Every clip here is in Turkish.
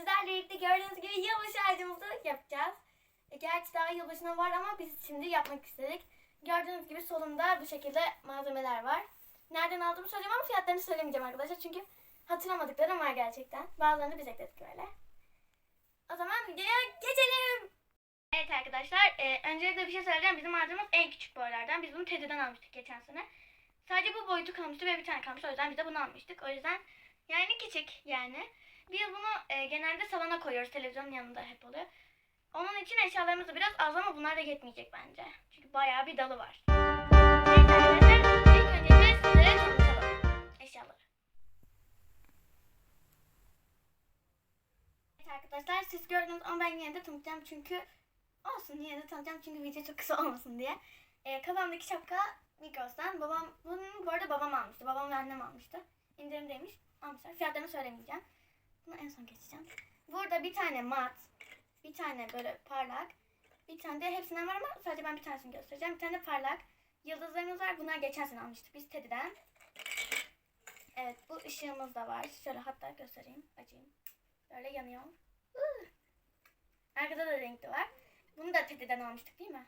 sizlerle birlikte gördüğünüz gibi yılbaşı ağacımızı yapacağız. E, gerçi daha yılbaşına var ama biz şimdi yapmak istedik. Gördüğünüz gibi solumda bu şekilde malzemeler var. Nereden aldığımı söyleyeyim ama fiyatlarını söylemeyeceğim arkadaşlar. Çünkü hatırlamadıklarım var gerçekten. Bazılarını biz ekledik böyle. O zaman videoya geçelim. Evet arkadaşlar, e, öncelikle bir şey söyleyeceğim. Bizim malzememiz en küçük boylardan. Biz bunu Teddy'den almıştık geçen sene. Sadece bu boyutu kalmıştı ve bir tane kalmıştı. O yüzden biz de bunu almıştık. O yüzden yani küçük yani. Biz bunu e, genelde salona koyuyoruz. Televizyonun yanında hep oluyor. Onun için eşyalarımız da biraz az ama bunlar da yetmeyecek bence. Çünkü bayağı bir dalı var. Neyse arkadaşlar. Evet arkadaşlar siz gördünüz ama ben yine de tanıtacağım çünkü olsun yine de tanıtacağım çünkü video çok kısa olmasın diye. Ee, kafamdaki şapka Migros'tan. Babam, bunu bu arada babam almıştı. Babam ve annem almıştı. İndirimdeymiş. Almışlar. Fiyatlarını söylemeyeceğim. Bunu en son geçeceğim. Burada bir tane mat, bir tane böyle parlak, bir tane de hepsinden var ama sadece ben bir tanesini göstereceğim. Bir tane de parlak. Yıldızlarımız var. Bunlar geçen sene almıştık biz Teddy'den. Evet bu ışığımız da var. Şöyle hatta göstereyim. Açayım. Böyle yanıyor. Hıh. Arkada da renkli var. Bunu da Teddy'den almıştık değil mi?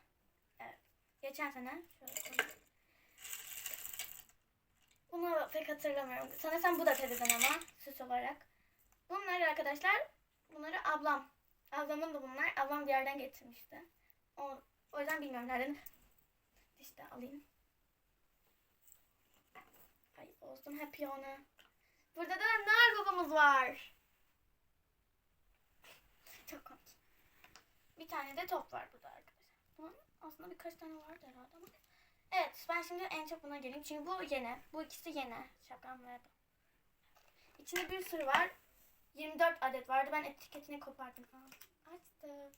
Evet. Geçen sene. Şöyle. Bunu pek hatırlamıyorum. Sanırsam bu da Teddy'den ama arkadaşlar, bunları ablam. Ablamın da bunlar. Ablam bir yerden getirmişti. O, o yüzden bilmiyorum nereden. İşte alayım. Ay olsun hep onu. Burada da nar babamız var. Çok komik. Bir tane de top var burada arkadaşlar. Bunun aslında birkaç tane vardı herhalde ama. Evet ben şimdi en çok buna geleyim. Çünkü bu yeni. Bu ikisi yeni. Şapkam ve. İçinde bir sürü var. 24 adet vardı. Ben etiketini kopardım. Aa.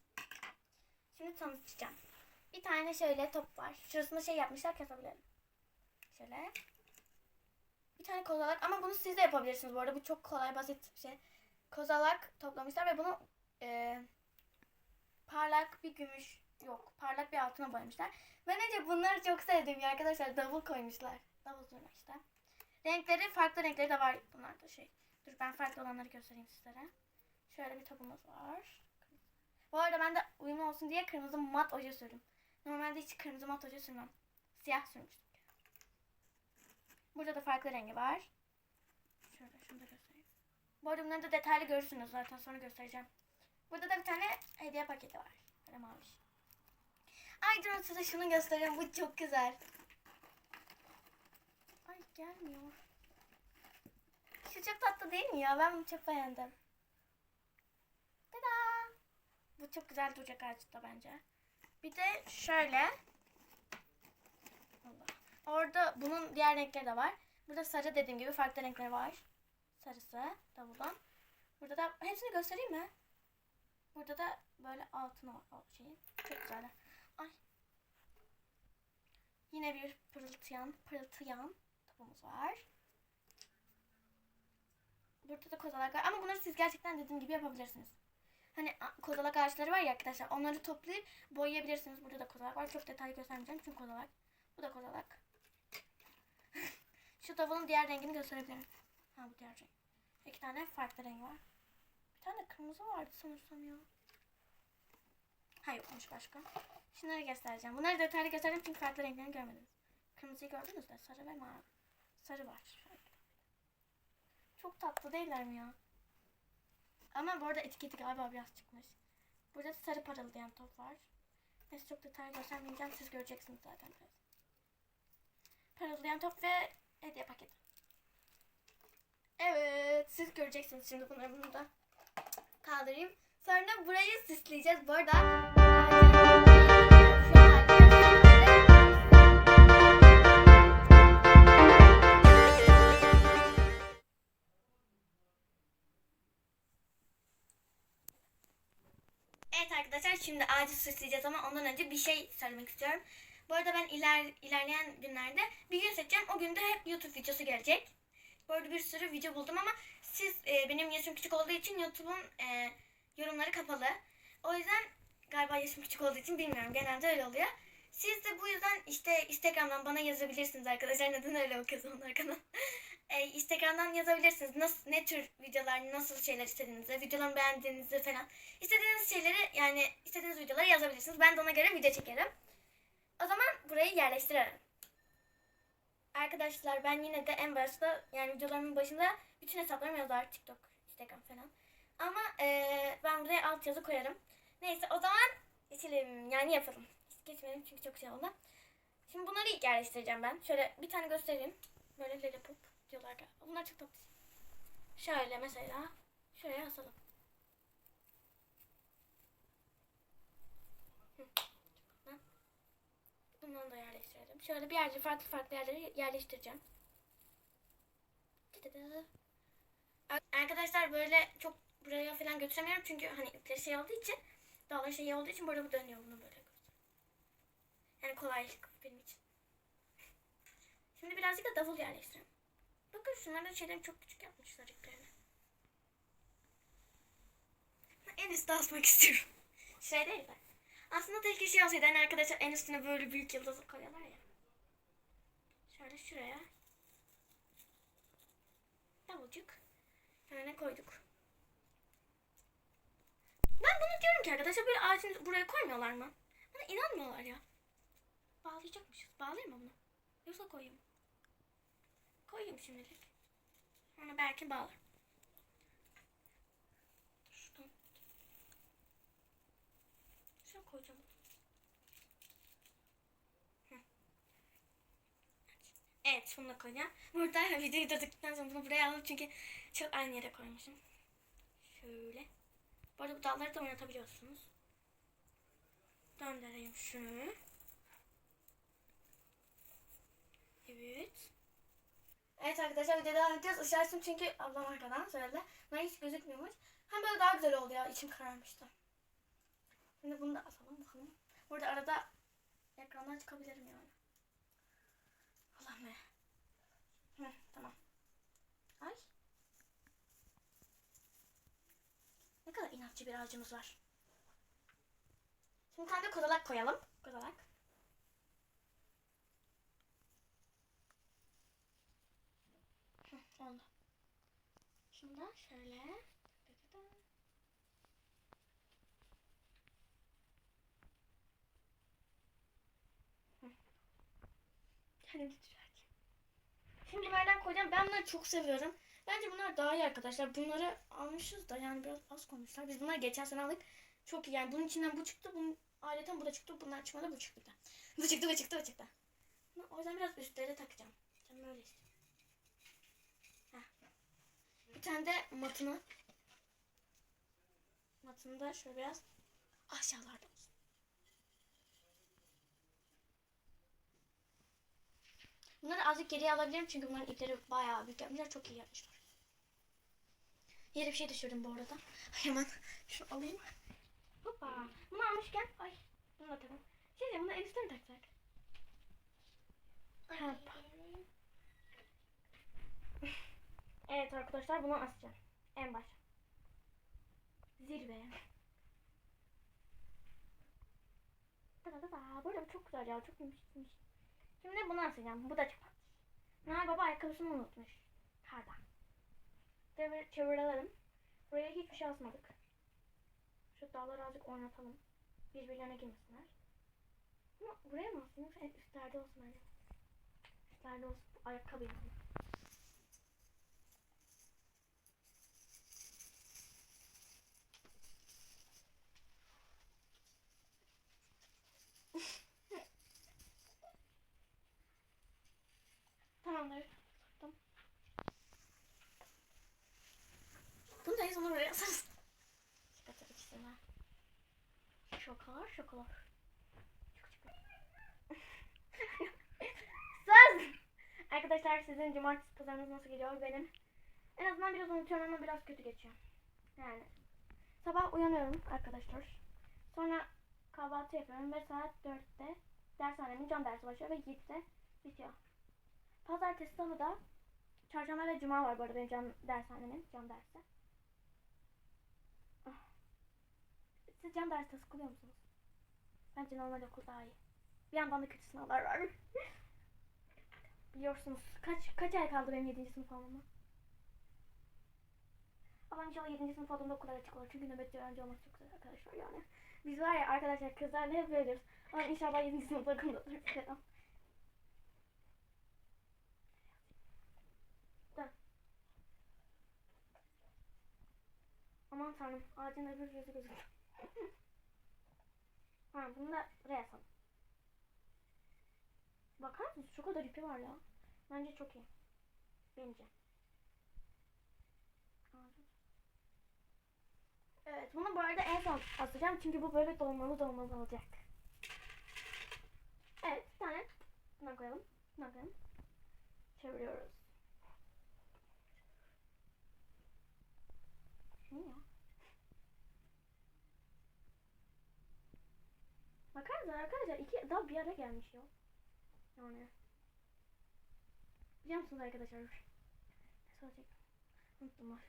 Şimdi tanıtacağım. Bir tane şöyle top var. Şurasında şey yapmışlar kesebilirim. Şöyle. Bir tane kozalak ama bunu siz de yapabilirsiniz bu arada. Bu çok kolay basit bir şey. Kozalak toplamışlar ve bunu e, parlak bir gümüş yok parlak bir altına boyamışlar. Ben önce bunları çok sevdim ya arkadaşlar. Davul koymuşlar. Davul zurna işte. Renkleri farklı renkleri de var bunlarda şey. Dur ben farklı olanları göstereyim sizlere. Şöyle bir topumuz var. Bu arada ben de uyumlu olsun diye kırmızı mat oje sürdüm. Normalde hiç kırmızı mat oje sürmem. Siyah sürmüştüm. Burada da farklı rengi var. Şöyle şunu da göstereyim. Bu arada bunları da detaylı görürsünüz zaten sonra göstereceğim. Burada da bir tane hediye paketi var. Böyle mavi. Ay durun size şunu göstereyim. Bu çok güzel. Ay gelmiyor. Şu çok tatlı değil mi ya? Ben bunu çok beğendim. Tada! Bu çok güzel duracak ağaçta bence. Bir de şöyle. Orada bunun diğer renkleri de var. Burada sarı dediğim gibi farklı renkleri var. Sarısı davuldan. Burada da hepsini göstereyim mi? Burada da böyle altın o şeyin. Çok güzel. Ay. Yine bir pırıltıyan, pırıltıyan topumuz var. Burada da kozalak var. Ama bunları siz gerçekten dediğim gibi yapabilirsiniz. Hani kozalak ağaçları var ya arkadaşlar. Onları toplayıp boyayabilirsiniz. Burada da kozalak var. Çok detaylı göstermeyeceğim çünkü kozalak. Bu da kozalak. Şu davulun diğer rengini gösterebilirim. Ha bu diğer renk. İki tane farklı rengi var. Bir tane kırmızı vardı sanırsam ya. Ha yokmuş başka. Şunları göstereceğim. Bunları detaylı göstereceğim çünkü farklı renklerini görmediniz. Kırmızıyı gördünüz de sarı ve mavi. Sarı var. Çok tatlı değiller mi ya? Ama bu arada etiketi galiba biraz çıkmış. Burada sarı parıldayan top var. Neyse çok detaylı göstermeyeceğim. Siz göreceksiniz zaten biraz. Parıldayan top ve hediye paketi. Evet. Siz göreceksiniz şimdi bunları bunu da kaldırayım. Sonra burayı süsleyeceğiz. Bu arada arkadaşlar şimdi ağacı süsleyeceğiz ama ondan önce bir şey söylemek istiyorum. Bu arada ben iler, ilerleyen günlerde bir gün seçeceğim. O günde hep YouTube videosu gelecek. Bu arada bir sürü video buldum ama siz e, benim yaşım küçük olduğu için YouTube'un e, yorumları kapalı. O yüzden galiba yaşım küçük olduğu için bilmiyorum. Genelde öyle oluyor. Siz de bu yüzden işte Instagram'dan bana yazabilirsiniz arkadaşlar. Neden öyle bakıyorsunuz onlar kanal. e, Instagram'dan yazabilirsiniz. Nasıl, ne tür videolar, nasıl şeyler istediğinizi, videolarımı beğendiğinizi falan. İstediğiniz şeyleri yani istediğiniz videoları yazabilirsiniz. Ben de ona göre video çekerim. O zaman burayı yerleştirelim. Arkadaşlar ben yine de en başta yani videolarımın başında bütün hesaplarım yazar. TikTok, Instagram falan. Ama e, ben buraya alt yazı koyarım. Neyse o zaman geçelim yani yapalım. Geçmeyelim çünkü çok şey oldu. Şimdi bunları ilk yerleştireceğim ben. Şöyle bir tane göstereyim. Böyle lollipop diyorlar galiba. Bunlar çok tatlı. Şöyle mesela şuraya asalım. Bundan da yerleştirelim. Şöyle bir yerde farklı farklı yerlere yerleştireceğim. Arkadaşlar böyle çok buraya falan götüremiyorum çünkü hani ipleri şey olduğu için dağlar şey olduğu için burada bu dönüyor bunu böyle. Yani kolaylık benim için. Şimdi birazcık da davul yerleştirelim. Bakın şunların şeylerini çok küçük yapmışlar iplerini. En üstte asmak istiyorum. Şey değil de. Aslında keşke şey olsaydı hani arkadaşlar en üstüne böyle büyük yıldızı koyuyorlar ya. Şöyle şuraya. Davulcuk. Yani koyduk. Ben bunu diyorum ki arkadaşlar böyle ağacın buraya koymuyorlar mı? Bana inanmıyorlar ya. Bağlayacakmışız. Bağlayayım mı bunu? Yoksa koyayım? Koyayım şimdilik. Sonra belki bağlarım. Şuradan. Şuna koyacağım. Evet bunu da koyacağım. Burada videoyu durduktan sonra bunu buraya aldım çünkü çok aynı yere koymuşum. Şöyle. Bu arada bu dalları da oynatabiliyorsunuz. Döndüreyim şunu. Evet. Evet arkadaşlar videoya devam ediyoruz. Işığı açtım çünkü ablam arkadan söyledi. Bunlar hiç gözükmüyormuş. Hem böyle daha güzel oldu ya. İçim kararmıştı. Şimdi bunu da asalım bakalım. Burada arada ekrandan çıkabilirim yani. Allah'ım be. Hı, tamam. Ay. Ne kadar inatçı bir ağacımız var. Şimdi de kozalak koyalım. Kozalak. Hı, oldu. Şimdi şöyle. Kendim titrerken. Şimdi bunlardan koyacağım. Ben bunları çok seviyorum. Bence bunlar daha iyi arkadaşlar. Bunları almışız da yani biraz az koymuşlar. Biz bunları geçen sene aldık. Çok iyi yani. Bunun içinden bu çıktı. Bunun aileten bu da çıktı. Bunlar çıkmadı bu çıktı. Bu çıktı bu çıktı bu çıktı. O yüzden biraz üstlere takacağım. Canım öyle istiyor. Bir tane de matını. Matını da şöyle biraz aşağılarda olsun. Bunları azıcık geriye alabilirim çünkü bunların ipleri bayağı büyük yapmışlar. Çok iyi yapmışlar. Yere bir şey düşürdüm bu arada. Hemen şunu alayım. Hoppa. Bunu almışken ay bunu da takalım. Şey bunu en üstüne mi taksak? Hoppa. Evet arkadaşlar bunu asacağım. En baş. Zirve. Da da da da. Böyle çok güzel ya. Çok yumuşakmış. Şimdi bunu asacağım. Bu da tatlı. Noel Baba ayakkabısını unutmuş. Karda. Devir, çevirelim. Buraya hiçbir şey asmadık. Şu dağları azıcık oynatalım. Birbirlerine girmesinler. Ama buraya mı asayım üstlerde olsun hani. Üstlerde olsun. Ayakkabı Tamamdır. Tamam. Bunu da buraya asarız. Çıkartırız işte ben. Şokalar şokalar. Söz! Arkadaşlar sizin cumartesi pazarınız nasıl gidiyor benim? En azından biraz unutuyorum ama biraz kötü geçiyor. Yani sabah uyanıyorum arkadaşlar. Sonra kahvaltı yapıyorum ve saat 4'te dershanemin can dersi başlıyor ve 7'de bitiyor. Pazartesi, salı da çarşamba ve cuma var bu arada benim can dershanemin can dersi. Ah. Siz can derste sıkılıyor musunuz? Bence normal okul daha iyi. Bir yandan da kötü sınavlar var. Biliyorsunuz kaç kaç ay kaldı benim 7. sınıf olmama? Ama inşallah 7. sınıf olduğumda okullar açık olur. Çünkü nöbetçi öğrenci olmak çok güzel arkadaşlar yani. Biz var ya arkadaşlar kızlarla hep böyleyiz. Ama inşallah 7. sınıf okulda olur. Aman tanrım ağacın öbür yüzü gözüküyor. ha bunu da buraya asalım. Bakar mısınız? Şu kadar ipi var ya. Bence çok iyi. Bence. Evet bunu bu arada en son asacağım çünkü bu böyle dolmalı dolmalı olacak. Evet bir tane buna koyalım. Buna koyalım. Çeviriyoruz. Ne ya? Bakar mısın arkadaşlar? iki daha bir ara gelmiş ya. Yani. Biliyor musunuz arkadaşlar? Ne söyleyecektim? Unuttum.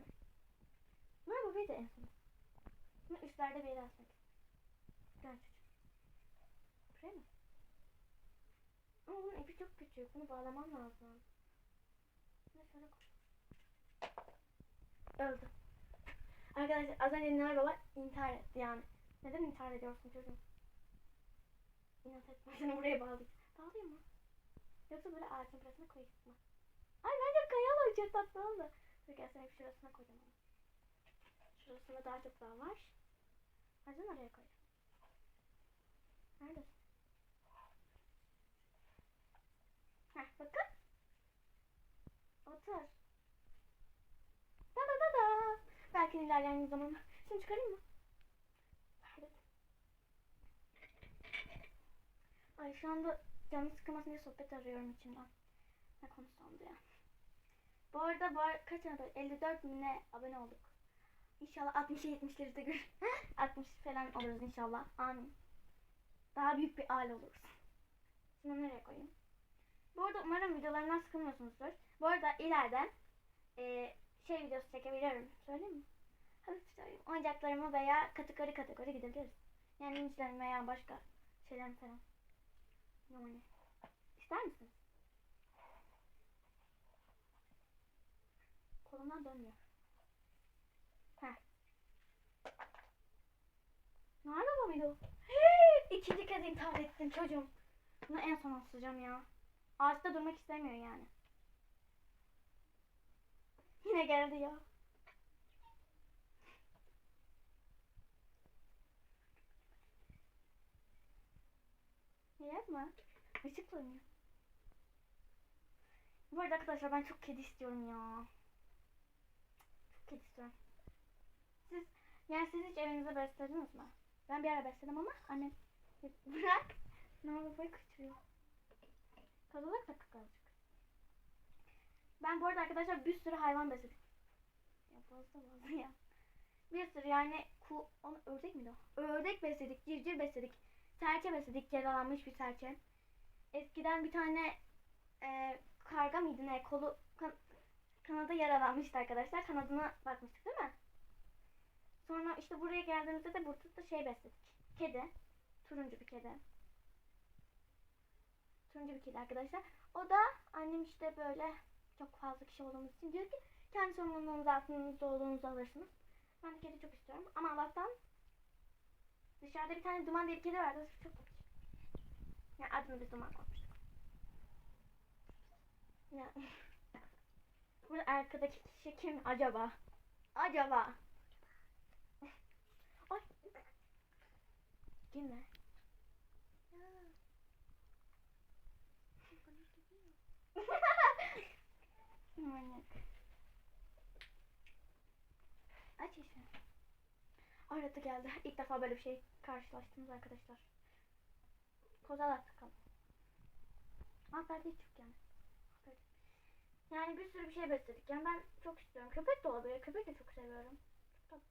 Bunlar bu bir de en son. Bunu üstlerde bir yere asmak. Gel çocuğum. Buraya mı? Ama bunun ipi çok küçük. Bunu bağlamam lazım. Bunu şöyle koy. Öldü. Arkadaşlar az önce Nihal Baba intihar etti yani. Neden intihar ediyorsun çocuğum? İnat etme. Seni buraya bağlayayım. Bağlayayım mı? Yoksa böyle ağacın burasına koyayım mı? Ay bence kayalar çok tatlı oldu. Dur gel bir şurasına koyacağım onu. Şurasında daha çok daha var. Hadi oraya koy. Neredesin? Heh bakın. Otur. Da da da da. Belki ilerleyen zaman. Şunu çıkarayım mı? Nerede? Ay şu anda canım sıkılmasın diye sohbet arıyorum içimden. Ne konuşsam diye. Bu arada bu ar- kaç tane 54 mi ne abone olduk. İnşallah 60'a 70'leri de gör. 60 falan oluruz inşallah. Amin. Daha büyük bir aile oluruz. Şimdi nereye koyayım? Bu arada umarım videolarımdan sıkılmıyorsunuzdur. Bu arada ileride e, şey videosu çekebilirim. Söyleyeyim mi? Hafif söyleyeyim. Oyuncaklarımı veya kategori kategori gidebiliriz. Yani inçlerim veya başka şeyler falan. Yani. İster misin? Kolumdan dönmüyor. Heh. Nerede bu? Hey, İkinci kez intihar ettim çocuğum. Bunu en son asacağım ya. Ağaçta durmak istemiyor yani. Yine geldi ya. Yapma. Işık oynuyor. Bu arada arkadaşlar ben çok kedi istiyorum ya. Çok kedi istiyorum. Siz yani siz hiç evinizde beslediniz mi? Ben bir ara besledim ama annem bırak. Ne olur boy kaçırıyor. Kazalak da kıkılacak. Ben bu arada arkadaşlar bir sürü hayvan besledim. Ya fazla fazla ya. Bir sürü yani ku, onu, ördek miydi o? Ördek besledik, civciv besledik. Serçe besledik, yaralanmış bir serçe. Eskiden bir tane e, karga mıydı ne kolu kan, kanadı yaralanmıştı arkadaşlar. Kanadına bakmıştık değil mi? Sonra işte buraya geldiğimizde de burada da şey besledik. Kedi. Turuncu bir kedi. Turuncu bir kedi arkadaşlar. O da annem işte böyle çok fazla kişi olduğumuz için diyor ki kendi sorumluluğunuz altınızda olduğunuzu alırsınız. Ben de kedi çok istiyorum. Ama Allah'tan dışarıda bir tane duman diye bir kedi vardı. Çok. Yani adını biz duman koymuştuk. Ya. Bu arkadaki kişi kim acaba? Acaba? Ay. Girme. Manyak. Aç işte. Aradı geldi. İlk defa böyle bir şey karşılaştınız arkadaşlar. Kozalak bakalım. Aferin hiç yok yani. Yani bir sürü bir şey besledik. Yani ben çok istiyorum. Köpek de olabilir. Köpek de çok seviyorum. Çok tatlı.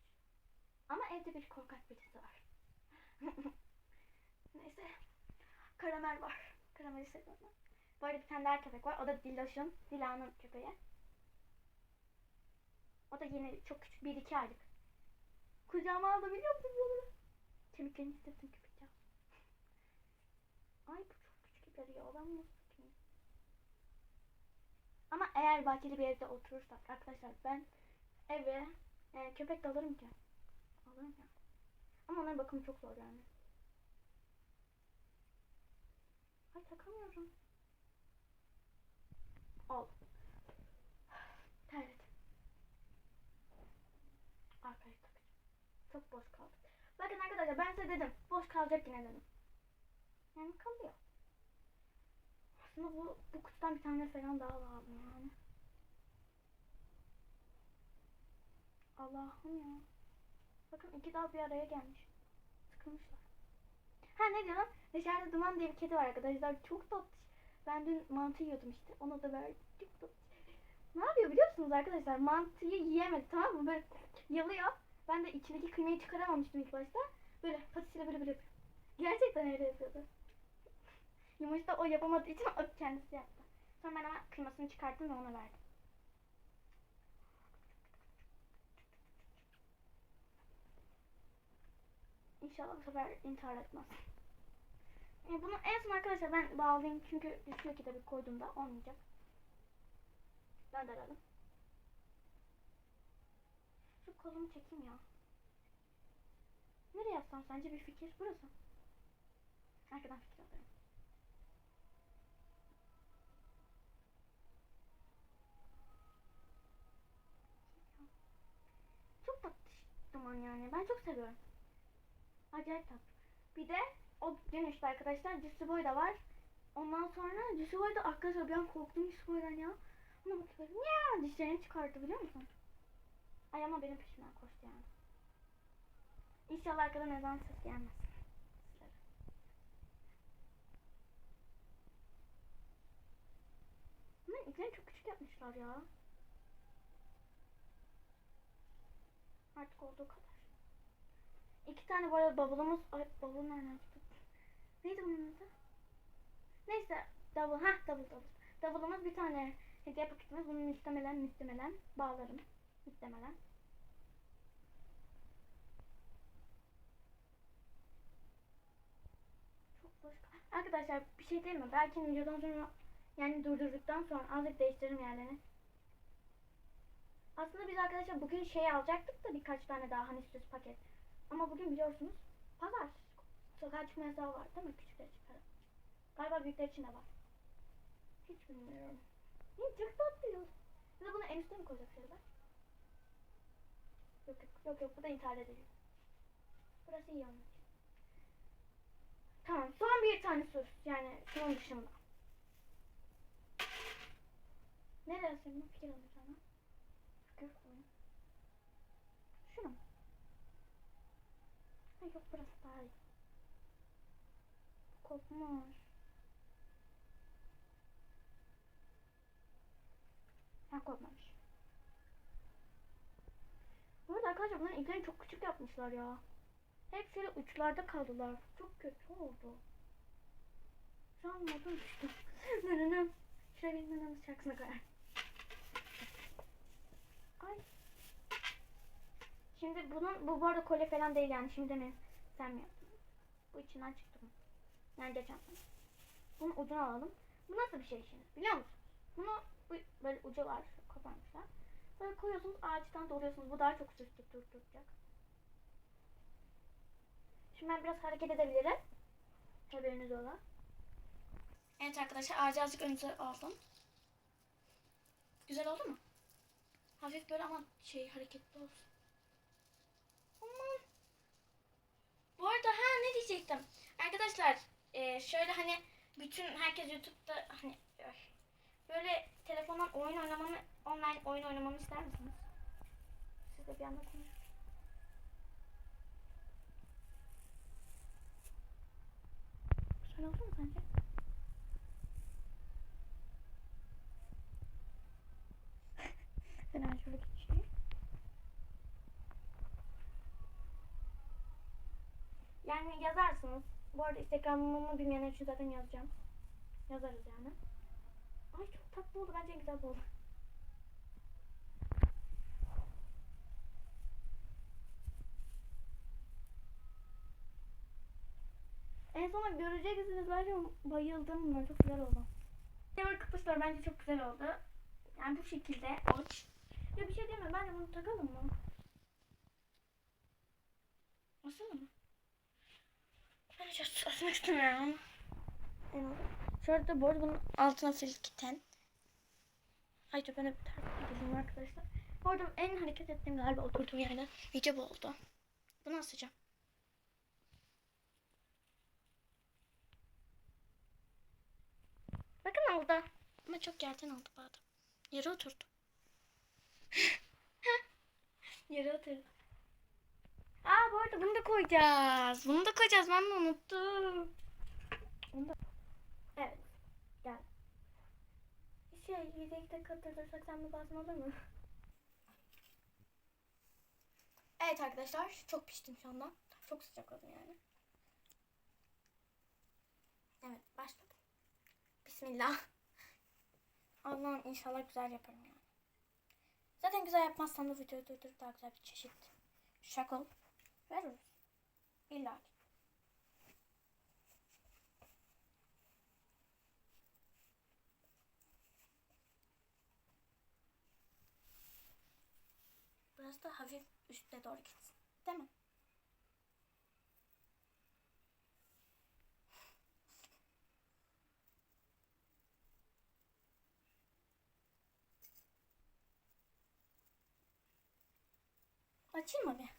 Ama evde bir korkak birisi var. Neyse. Karamel var. Karameli seviyorum ben. Bu arada bir tane daha köpek var. O da Diloş'un, Dila'nın köpeği. O da yeni çok küçük. Bir iki aylık. Kucağıma aldı biliyor musun bunu? Kemiklerini hissettim köpekçe. Ay bu çok küçük ileri ya. Ben bunu tutayım. eğer bahçeli bir evde oturursak arkadaşlar ben eve yani köpek de alırım ki. Alırım ya. Ama onların bakımı çok zor yani. Ay takamıyorum. Al. Terledim. Arkaya takacağım. Çok boş kaldık. Bakın arkadaşlar ben size dedim. Boş kalacak yine dedim. Yani kalıyor. Aslında bu, bu kutudan bir tane falan daha lazım yani. Allah'ım ya. Bakın iki daha bir araya gelmiş. Sıkılmışlar. Ha ne diyorum? Dışarıda Duman diye bir kedi var arkadaşlar. Çok tatlı. Ben dün mantı yiyordum işte. Ona da verdim. Çok tatlı. Ne yapıyor biliyor musunuz arkadaşlar? Mantıyı yiyemedi tamam mı? Böyle yalıyor. Ben de içindeki kıymayı çıkaramamıştım ilk başta. Böyle patisiyle böyle böyle. Gerçekten öyle yapıyordu. Yumurta o yapamadığı için o kendisi yaptı. Sonra ben ama kıymasını çıkarttım ve ona verdim. İnşallah bu sefer intihar etmez. E, bunu en son arkadaşlar ben bağlayayım çünkü düşüyor ki tabii koyduğumda olmayacak. Gönderelim. Şu kolumu çekeyim ya. Nereye yapsam sence bir fikir? Burası. Arkadan fikir alıyorum. Çok tatlı duman yani. Ben çok seviyorum. Acayip tatlı. Bir de o dönüşte arkadaşlar Cüssü Boy da var. Ondan sonra Cüssü Boy da arkadaşlar bir an korktum Cüssü Boy'dan ya. Ona bakıyorum ya dişlerini çıkarttı biliyor musun? Ay ama benim peşimden koştu yani. İnşallah arkadan ezan ses gelmez. Bunların iplerini çok küçük yapmışlar ya. Artık olduğu kadar. İki tane böyle bavulumuz... Ay bavul nereden çıktı? Neydi bunun adı? Neyse davul. Hah davul davul. Davulumuz bir tane hediye paketimiz. Bunu müstemelen müstemelen bağlarım. Müstemelen. Çok boş. Arkadaşlar bir şey değil mi? Belki videodan sonra yani durdurduktan sonra azıcık değiştiririm yerlerini. Aslında biz arkadaşlar bugün şey alacaktık da birkaç tane daha hani süs paket. Ama bugün biliyorsunuz pazar. Sokağa çıkma yasağı var değil mi? Küçükler falan. Galiba büyükler için de var. Hiç bilmiyorum. Ne çok tatlıyız. Ya da bunu en üstte mi koyacak bak? Yok yok yok yok bu da intihar edici. Burası iyi için. Tamam son bir tane sus yani şunun dışında. Asayım ben fikir alayım sana. Fikir alayım. Şunu mu? Ay yok burası daha iyi. Kopmuş. Ha kopmamış. Bu arada arkadaşlar bunların iplerini çok küçük yapmışlar ya. Hep şöyle uçlarda kaldılar. Çok kötü oldu. Şu an modum düştü. Nınınım. Şuraya nınınım şarkısına koyar. Ay. Şimdi bunun bu bu arada kolye falan değil yani şimdi mi sen mi yaptın? Bu içinden çıktı mı? Yani geçen. Bunun ucunu alalım. Bu nasıl bir şey şimdi biliyor musunuz? Bunu bu, böyle ucu var kapanmışlar. Böyle koyuyorsunuz ağaçtan doluyorsunuz. Bu daha çok süs tutacak. Şimdi ben biraz hareket edebilirim. Haberiniz ola. Evet arkadaşlar ağacı azıcık önünüze aldım. Güzel oldu mu? Hafif böyle ama şey hareketli olsun. Aman. Bu arada ha ne diyecektim. Arkadaşlar e, şöyle hani bütün herkes YouTube'da hani öy, böyle telefondan oyun oynamamı, online oyun oynamamı ister misiniz? Siz bir anda konuşun. Güzel oldu mu sence? Şöyle Yani yazarsınız. Bu arada Instagram'ımı bilmeyenler için zaten yazacağım. Yazarız yani. Ay çok tatlı oldu. Bence güzel oldu. En sona göreceksiniz. Bence bayıldım buna. Çok güzel oldu. Evet arkadaşlar bence çok güzel oldu. Yani bu şekilde uç. Ya bir şey deme ben bunu takalım mı? Asılır mı? As- asmak istemiyorum. Şurada bu arada bunun altına silkiten. Ay ben hep tarif arkadaşlar. Bu arada en hareket ettiğim galiba oturduğum yerde video bu oldu. Bunu asacağım. Bakın oldu. Ama çok yerden oldu bu adam. Yere oturdu. Yere oturdu. Aa bu arada bunu da koyacağız. Bunu da koyacağız. Ben de unuttum. Bunu da... Evet. Gel. Şey yedekte katılırsak sen bir basma olur mu? Evet arkadaşlar çok piştim şu anda. Çok sıcakladım yani. Evet başladım. Bismillah. Allah'ım inşallah güzel yaparım yani. Zaten güzel yapmazsam da videoyu durdurup daha güzel bir çeşit şakal veririz. İlla ki. Burası da hafif üstte doğru gitsin. Değil mi? Açayım mı bir?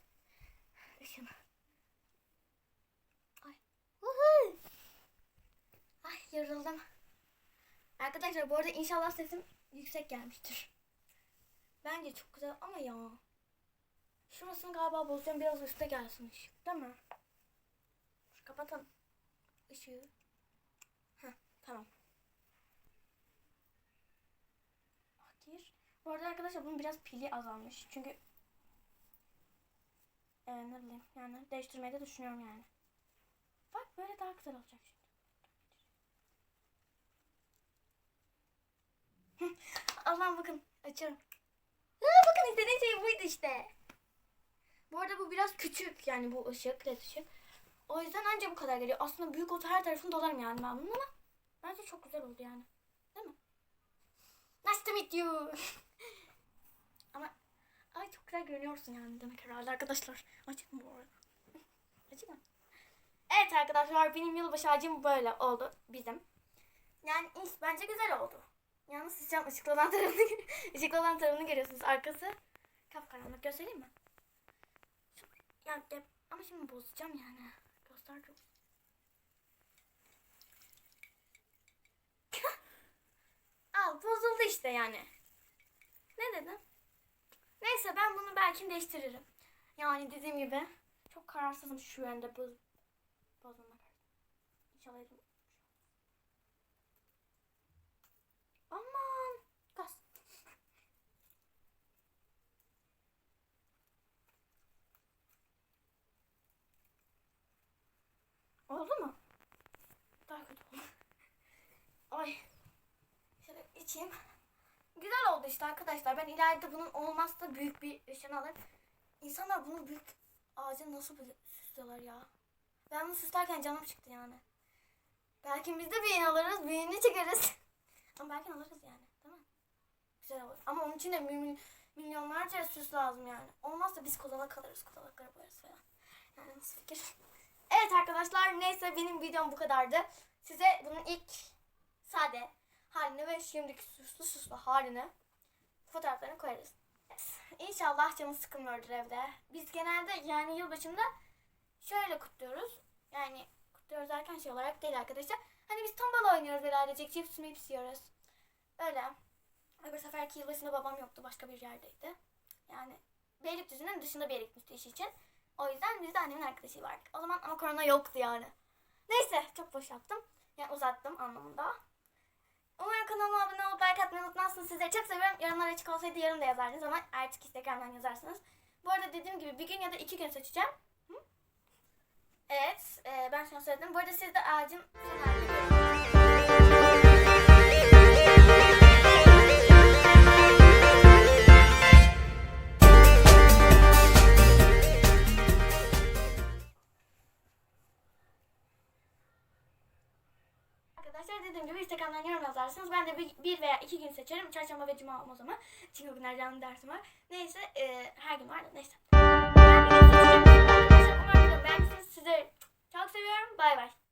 Işını. Ay. Uhu. Ay yoruldum. Arkadaşlar bu arada inşallah sesim yüksek gelmiştir. Bence çok güzel ama ya. Şurasını galiba bozacağım biraz üstte gelsin ışık değil mi? Dur, kapatalım. Işığı. Heh, tamam. Akir. Bu arada arkadaşlar bunun biraz pili azalmış. Çünkü ee, ne bileyim yani değiştirmeyi de düşünüyorum yani. Bak böyle daha güzel olacak şimdi. Hı, Allah'ım bakın açıyorum. Ha, bakın istediğim şey buydu işte. Bu arada bu biraz küçük yani bu ışık led ışık. O yüzden anca bu kadar geliyor. Aslında büyük olsa her tarafını dolarım yani ben bunun ama bence çok güzel oldu yani. Değil mi? Nice to meet you. ama ay çok güzel görünüyorsun yani demek herhalde arkadaşlar. Açık mı bu arada? Açık mı? Evet arkadaşlar benim yılbaşı ağacım böyle oldu bizim. Yani ilk bence güzel oldu. Yalnız siz şu an ışıklanan tarafını, ışıklanan tarafını görüyorsunuz. Arkası kapkaranlık. Göstereyim mi? Şu- Ya, ya, ama şimdi bozacağım yani. Gösterdim. Al bozuldu işte yani. Ne dedim? Neyse ben bunu belki değiştiririm. Yani dediğim gibi çok kararsızım şu yönde boz bozulma İnşallah elim- Aman gaz. Oldu mu? Daha kötü oldu. Ay. Şöyle içeyim. Oldu işte arkadaşlar. Ben ileride bunun olmazsa büyük bir ışın alır. İnsanlar bunu büyük ağacı nasıl süslüyorlar ya. Ben bunu süslerken canım çıktı yani. Belki biz de yeni alırız, büyüğünü çekeriz. Ama belki alırız yani. Değil mi? Güzel olur. Ama onun için de mil- milyonlarca süs lazım yani. Olmazsa biz kozalak kalırız. Kozalakları boyarız falan. Yani nasıl fikir? Evet arkadaşlar neyse benim videom bu kadardı. Size bunun ilk sade halini ve şimdiki süslü süslü halini fotoğraflarını koyarız. Yes. İnşallah canı sıkılmıyordur evde. Biz genelde yani yılbaşında şöyle kutluyoruz. Yani kutluyoruz derken şey olarak değil arkadaşlar. Hani biz tombala oynuyoruz ailecek cips mips yiyoruz. Öyle. Öbür seferki yılbaşında babam yoktu. Başka bir yerdeydi. Yani Beylikdüzü'nün dışında bir yere gitmişti iş için. O yüzden biz de annemin arkadaşı vardık. O zaman ama korona yoktu yani. Neyse çok boş yaptım. Yani uzattım anlamında. Umarım kanalıma atmayı unutmazsınız. Sizleri çok seviyorum. Yorumlar açık olsaydı yarın da yazardınız ama artık Instagram'dan yazarsınız. Bu arada dediğim gibi bir gün ya da iki gün seçeceğim. Evet, e, ben şu an söyledim. Bu arada siz de ağacın. Arkadaşlar dediğim gibi Instagram'dan yazarsınız. Ben de bir, bir veya iki gün seçerim. Çarşamba ve cuma olmaz ama. Çünkü o günler dersim var. Neyse e, her gün var da neyse. Ben bir gün seçeceğim. Umarım beğenirsiniz. Sizi çok seviyorum. Bay bay.